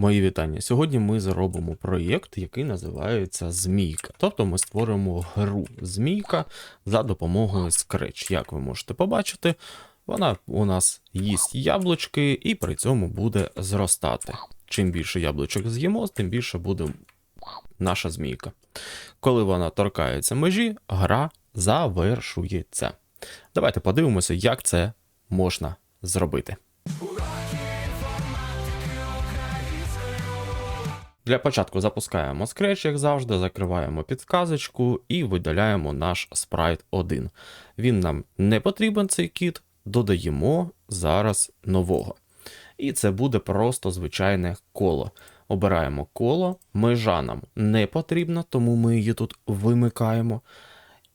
Мої вітання. Сьогодні ми зробимо проєкт, який називається Змійка. Тобто ми створимо гру Змійка за допомогою Scratch. Як ви можете побачити, вона у нас їсть яблучки і при цьому буде зростати. Чим більше яблучок з'їмо, тим більше буде наша змійка. Коли вона торкається межі, гра завершується. Давайте подивимося, як це можна зробити. Для початку запускаємо Scratch, як завжди, закриваємо підказочку і видаляємо наш спрайт 1. Він нам не потрібен, цей кіт, додаємо зараз нового. І це буде просто звичайне коло. Обираємо коло, межа нам не потрібна, тому ми її тут вимикаємо.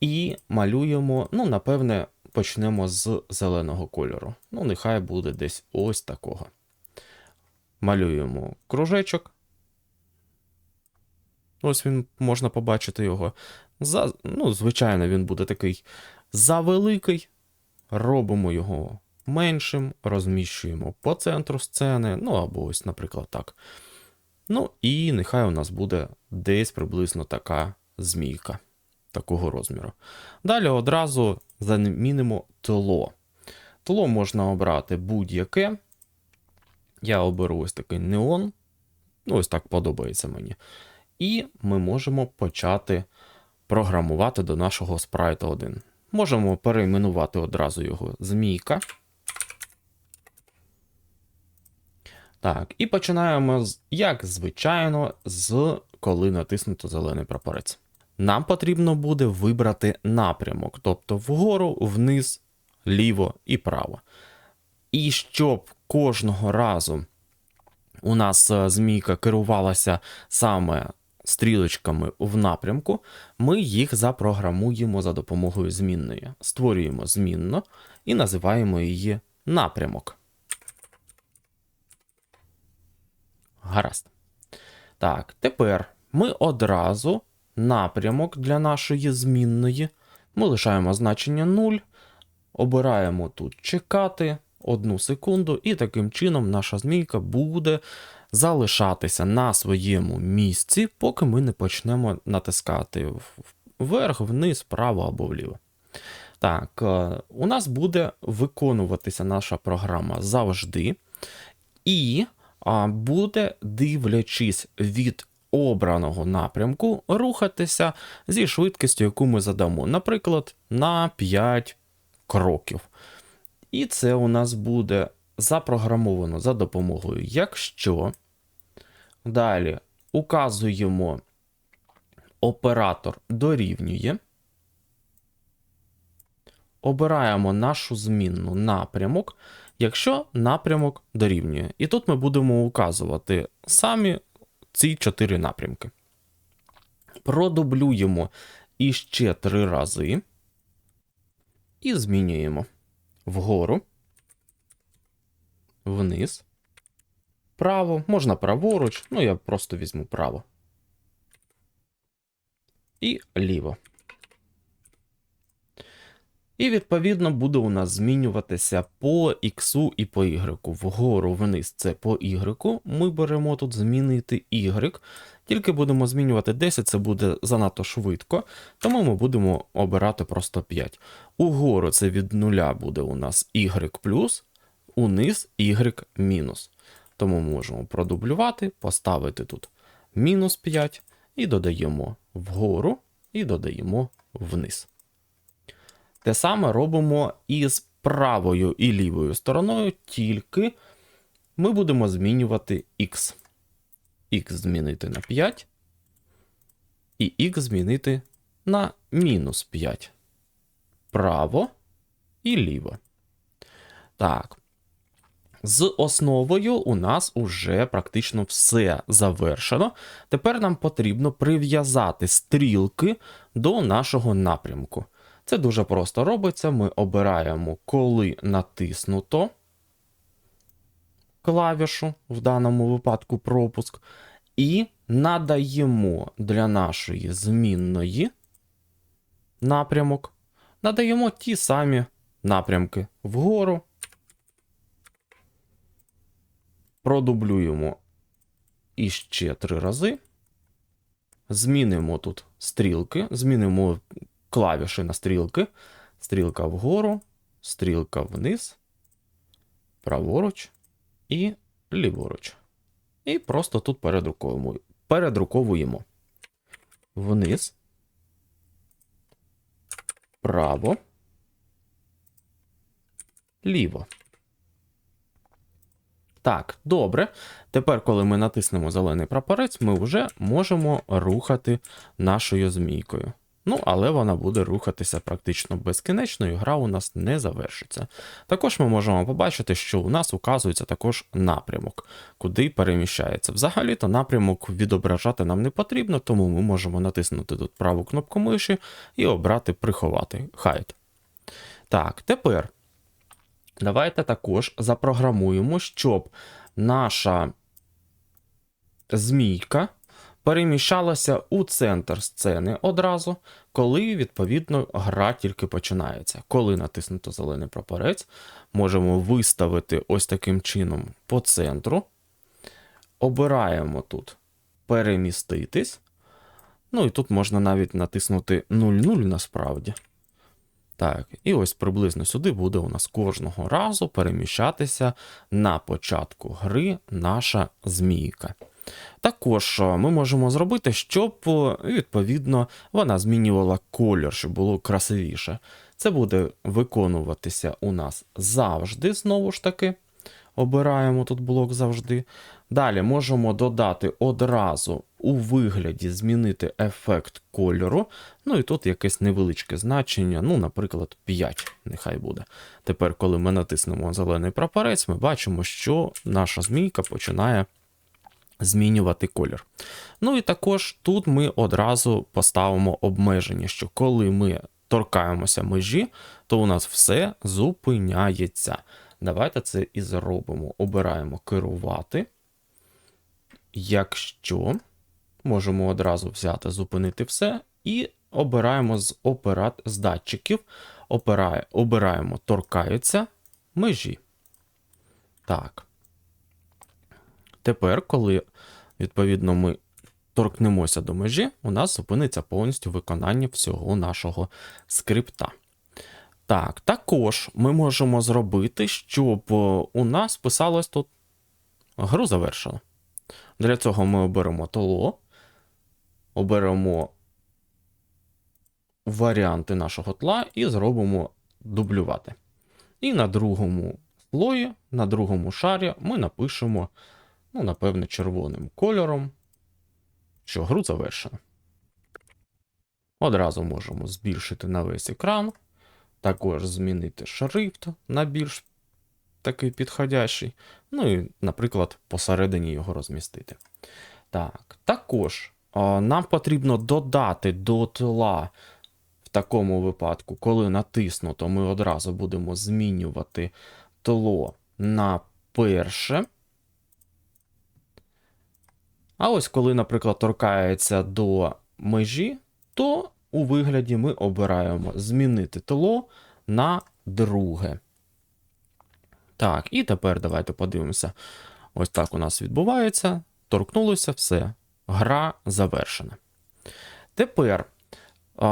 І малюємо, ну, напевне, почнемо з зеленого кольору. Ну, нехай буде десь ось такого. Малюємо кружечок. Ось він можна побачити його. За, ну, звичайно, він буде такий завеликий. Робимо його меншим, розміщуємо по центру сцени. Ну, або ось, наприклад, так. Ну, і нехай у нас буде десь приблизно така змійка такого розміру. Далі одразу замінимо тло. Тло можна обрати будь-яке. Я оберу ось такий неон. Ну, ось так подобається мені. І ми можемо почати програмувати до нашого спрайта 1. Можемо перейменувати одразу його змійка. Так, і починаємо, як звичайно, з коли натиснуто зелений прапорець. Нам потрібно буде вибрати напрямок, тобто вгору, вниз, ліво і право. І щоб кожного разу у нас е, змійка керувалася саме стрілочками в напрямку, ми їх запрограмуємо за допомогою змінної. Створюємо змінно і називаємо її напрямок. Гаразд. Так, тепер ми одразу напрямок для нашої змінної. Ми лишаємо значення 0, обираємо тут чекати одну секунду, і таким чином наша змійка буде залишатися на своєму місці, поки ми не почнемо натискати вверх, вниз, вправо або вліво. Так, е, у нас буде виконуватися наша програма завжди. І буде, дивлячись від обраного напрямку, рухатися зі швидкістю, яку ми задамо, наприклад, на 5 кроків. І це у нас буде запрограмовано за допомогою, якщо Далі указуємо оператор дорівнює. Обираємо нашу змінну напрямок, якщо напрямок дорівнює. І тут ми будемо указувати самі ці чотири напрямки. Продублюємо іще три рази. І змінюємо вгору, вниз, право, можна праворуч, ну я просто візьму право. І ліво. І, відповідно, буде у нас змінюватися по X і по Y. Вгору вниз це по Y. Ми беремо тут змінити Y. Тільки будемо змінювати 10, це буде занадто швидко, тому ми будемо обирати просто 5. Угору це від 0 буде у нас Y, униз Y. Тому можемо продублювати, поставити тут мінус 5 і додаємо вгору, і додаємо вниз. Те саме робимо і з правою і лівою стороною, тільки ми будемо змінювати x. Х змінити на 5, і х змінити на мінус 5. Право і ліво. Так. З основою у нас уже практично все завершено. Тепер нам потрібно прив'язати стрілки до нашого напрямку. Це дуже просто робиться. Ми обираємо, коли натиснуто клавішу, в даному випадку пропуск, і надаємо для нашої змінної напрямок, надаємо ті самі напрямки вгору продублюємо іще три рази. Змінимо тут стрілки, змінимо клавіші на стрілки. Стрілка вгору, стрілка вниз, праворуч і ліворуч. І просто тут передруковуємо. передруковуємо. Вниз. Право. Ліво. Так, добре. Тепер, коли ми натиснемо зелений прапорець, ми вже можемо рухати нашою змійкою. Ну, але вона буде рухатися практично безкінечно, і гра у нас не завершиться. Також ми можемо побачити, що у нас указується також напрямок, куди переміщається. Взагалі-то напрямок відображати нам не потрібно, тому ми можемо натиснути тут праву кнопку миші і обрати приховати Hide. Так, тепер давайте також запрограмуємо, щоб наша змійка переміщалася у центр сцени одразу, коли, відповідно, гра тільки починається. Коли натиснуто зелений прапорець, можемо виставити ось таким чином по центру. Обираємо тут переміститись. Ну і тут можна навіть натиснути 0,0 насправді. Так, і ось приблизно сюди буде у нас кожного разу переміщатися на початку гри наша змійка. Також е, ми можемо зробити, щоб, е, відповідно, вона змінювала колір, щоб було красивіше. Це буде виконуватися у нас завжди, знову ж таки. Обираємо тут блок завжди. Далі можемо додати одразу у вигляді змінити ефект кольору. Ну і тут якесь невеличке значення, ну, наприклад, 5, нехай буде. Тепер, коли ми натиснемо зелений прапорець, ми бачимо, що наша змійка починає змінювати колір. Ну і також тут ми одразу поставимо обмеження, що коли ми торкаємося межі, то у нас все зупиняється. Давайте це і зробимо. Обираємо керувати. Якщо можемо одразу взяти, зупинити все, і обираємо з операт з датчиків, Обирає, обираємо торкаються межі. Так. Тепер, коли, відповідно, ми торкнемося до межі, у нас зупиниться повністю виконання всього нашого скрипта. Так, також ми можемо зробити, щоб у нас писалось тут гру завершено. Для цього ми оберемо толо, оберемо варіанти нашого тла і зробимо дублювати. І на другому слої, на другому шарі ми напишемо ну, напевне, червоним кольором, що гру завершено. Одразу можемо збільшити на весь екран, також змінити шрифт на більш такий підходящий. Ну і, наприклад, посередині його розмістити. Так, також нам потрібно додати до тла в такому випадку, коли натиснуто, ми одразу будемо змінювати тло на перше. А ось коли, наприклад, торкається до межі, то у вигляді ми обираємо змінити тло на друге. Так, і тепер давайте подивимося. Ось так у нас відбувається. Торкнулося все. Гра завершена. Тепер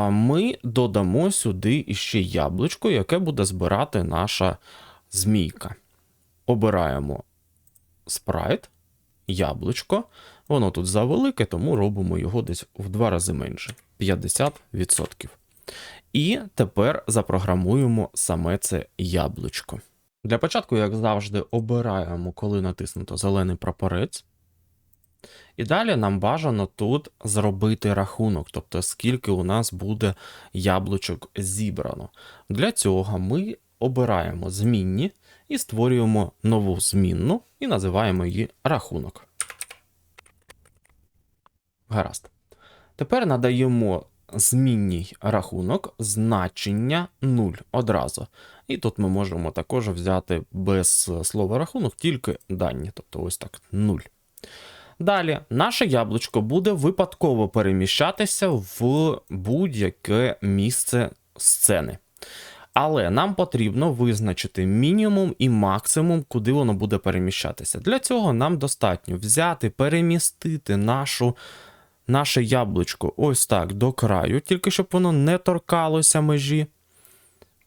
ми додамо сюди іще яблучко, яке буде збирати наша змійка. Обираємо спрайт, яблучко. Воно тут завелике, тому робимо його десь в два рази менше 50%. І тепер запрограмуємо саме це яблучко. Для початку, як завжди, обираємо, коли натиснуто зелений прапорець. І далі нам бажано тут зробити рахунок, тобто скільки у нас буде яблучок зібрано. Для цього ми обираємо змінні і створюємо нову змінну і називаємо її рахунок. Гаразд. Тепер надаємо змінній рахунок значення 0 одразу. І тут ми можемо також взяти без слова рахунок тільки дані, тобто ось так 0. Далі, наше яблучко буде випадково переміщатися в будь-яке місце сцени. Але нам потрібно визначити мінімум і максимум, куди воно буде переміщатися. Для цього нам достатньо взяти, перемістити нашу, наше яблучко ось так до краю, тільки щоб воно не торкалося межі.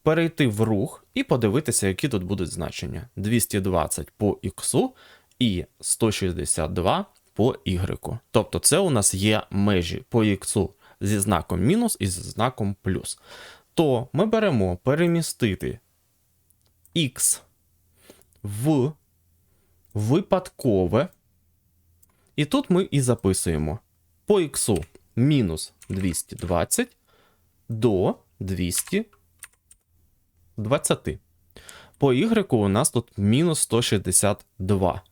Перейти в рух і подивитися, які тут будуть значення: 220 по X і 162 по Y. Тобто, це у нас є межі по X зі знаком мінус і зі знаком плюс. То ми беремо перемістити X в випадкове. І тут ми і записуємо по X мінус 220 до 220. По Y у нас тут мінус 162.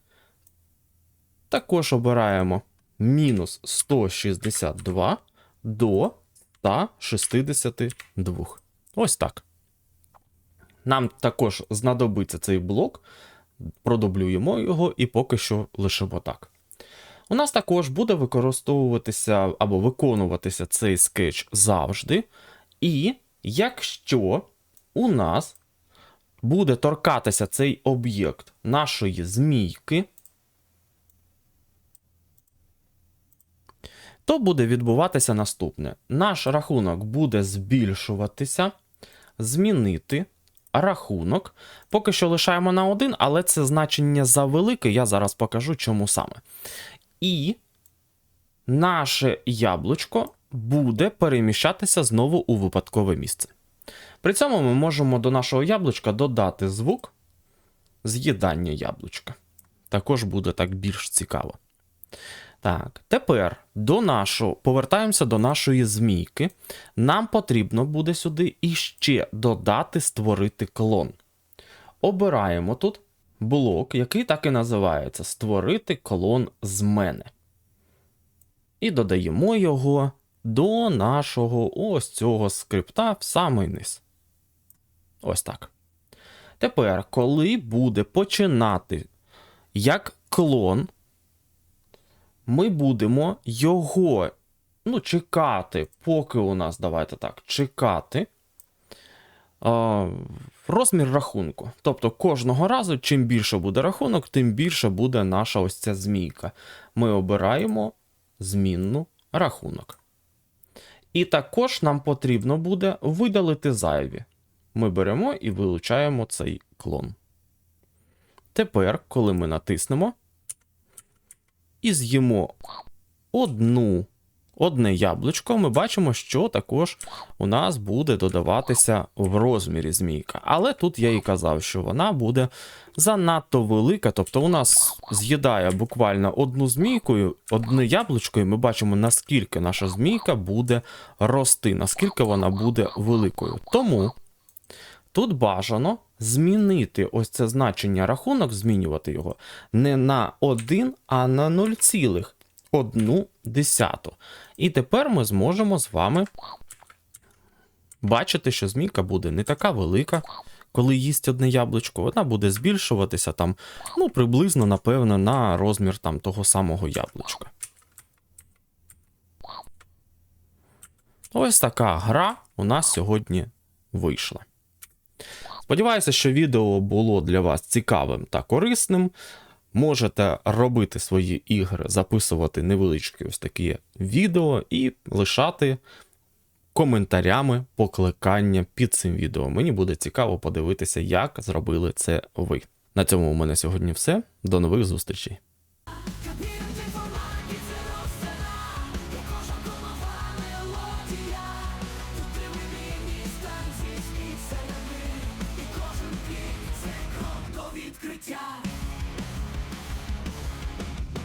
Також обираємо мінус 162 до 162. Ось так. Нам також знадобиться цей блок, продублюємо його і поки що лишимо так. У нас також буде використовуватися або виконуватися цей скетч завжди. І якщо у нас буде торкатися цей об'єкт нашої змійки, то буде відбуватися наступне: наш рахунок буде збільшуватися, змінити рахунок. Поки що лишаємо на 1, але це значення завелике, я зараз покажу, чому саме. І наше яблучко буде переміщатися знову у випадкове місце. При цьому ми можемо до нашого яблучка додати звук з'їдання яблучка. Також буде так більш цікаво. Так, тепер до нашого, повертаємося до нашої змійки. Нам потрібно буде сюди іще додати створити клон. Обираємо тут блок, який так і називається Створити клон з мене. І додаємо його до нашого ось цього скрипта в самий низ. Ось так. Тепер, коли буде починати як клон, ми будемо його ну, чекати, поки у нас, давайте так, чекати а, розмір рахунку. Тобто кожного разу, чим більше буде рахунок, тим більше буде наша ось ця змійка. Ми обираємо змінну рахунок. І також нам потрібно буде видалити зайві. Ми беремо і вилучаємо цей клон. Тепер, коли ми натиснемо і з'їмо одну, одне яблучко, ми бачимо, що також у нас буде додаватися в розмірі змійка. Але тут я і казав, що вона буде занадто велика. Тобто у нас з'їдає буквально одну змійкою, одне яблучко, і ми бачимо, наскільки наша змійка буде рости, наскільки вона буде великою. Тому. Тут бажано змінити ось це значення рахунок, змінювати його не на 1, а на 0,1. І тепер ми зможемо з вами бачити, що змійка буде не така велика, коли їсть одне яблучко, вона буде збільшуватися там, ну, приблизно, напевно, на розмір там того самого яблучка. Ось така гра у нас сьогодні вийшла. Сподіваюся, що відео було для вас цікавим та корисним. Можете робити свої ігри, записувати невеличкі ось такі відео і лишати коментарями покликання під цим відео. Мені буде цікаво подивитися, як зробили це ви. На цьому у мене сьогодні все. До нових зустрічей.